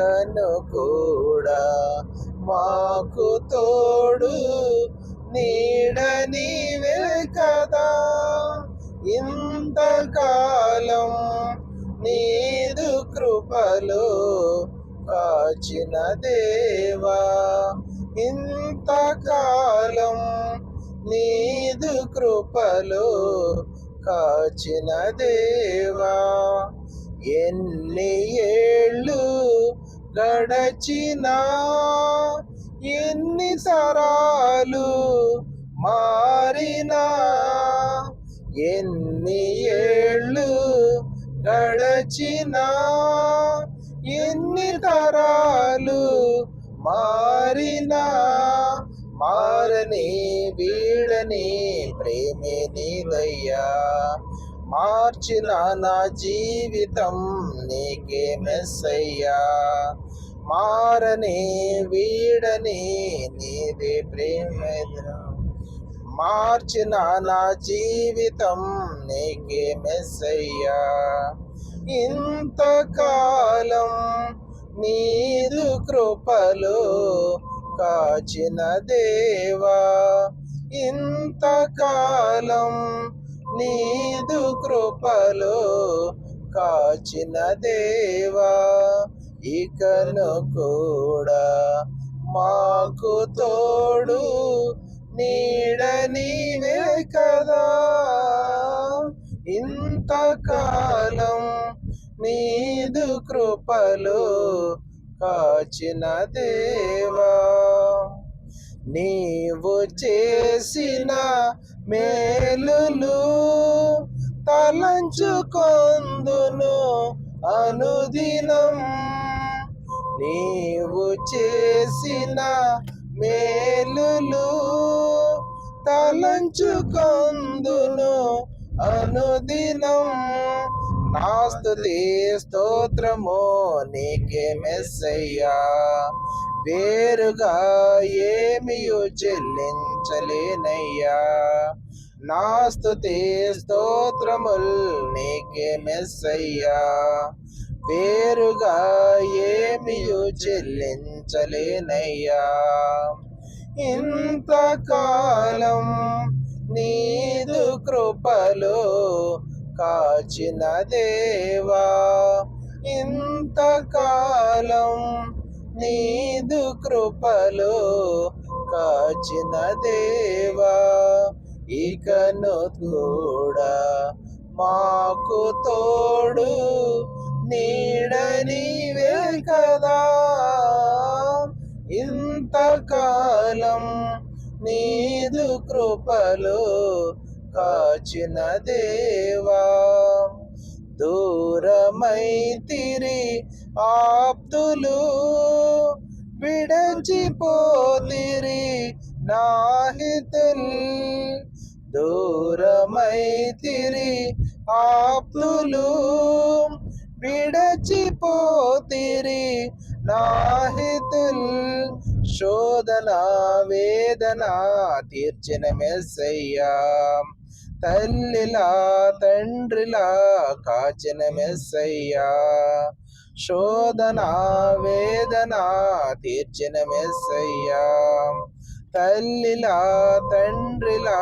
కను కూడా మాకు తోడు నీడని కదా. ఇంతకాలం నీదు కృపలో కాచిన దేవా. ఇంతకాలం నీదు కృపలో కాచిన దేవా. ఎన్ని ఏ గడచిన ఎన్ని తరాలు మారినా ఎన్ని ఏళ్ళు గడచిన ఎన్ని తరాలు మారినా మారని వీడని ప్రేమే నీలయ్యా. మార్చిన నా జీవితం నీకే మెస్సయ్యా. మారని వీడని నీదే ప్రేమ మార్చిన నా జీవితం నీకే మెస్సయ్యా. ఇంతకాలం నీదు కృపలు కాచిన దేవా. ఇంతకాలం నీదు కృపలో కాచిన దేవా ఇకను కూడా మాకు తోడు నీడ నీవే కదా. ఇంతకాలం నీదు కృపలు కాచిన దేవా నీవు చేసిన మేలులు తలంచుకొందును అనుదినం. నీవు చేసిన మేలులు తలంచుకొందును అనుదినం. నాస్తుతి స్తోత్రము నీకే మెస్సయ్యా. వేరుగా ఏమియు చెల్లించలేనయ్యా. నా స్తుతి స్తోత్రముల్ నీకే మెస్సయ్యా. వేరుగా ఏమియు చెల్లించలేనయ్యా. ఇంతకాలం నీదు కృపలో కాచిన దేవా. ఇంతకాలం నీదు కృపలో కాచిన దేవా. ఇకను కూడా మాకు తోడు నీడనివే కదా ఇంతకాలం నీదు కృపలు కాచిన దేవా. దూరమైతిరి ఆప్తులు విడచిపోతిరి నాహితుల్. దూరమైతిరి ఆప్తులు విడచిపోతిరి నాహితుల్ శోధన వేదన తీర్చిన మెస్సయ్యా. తల్లిలా తండ్రిలా కాచిన మెస్సయ్యా. శోధన వేదన తీర్చిన మెస్సయ్యా. తల్లిలా తండ్రిలా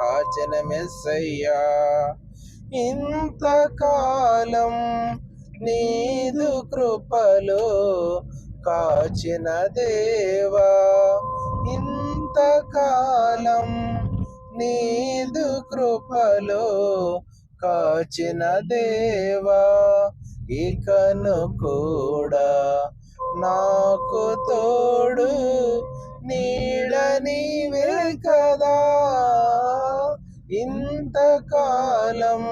కాచిన మెస్సయ్యా ఇంతకాలం నీదు కృపలో కాచిన దేవా. ఇంతకాలం నీదు కృపలో కాచిన దేవా. ఇకను కూడా నాకు తోడు నీడ నీవే కదా. ఇంతకాలం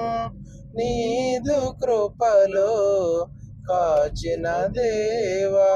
నీదు కృపలో కాచిన దేవా.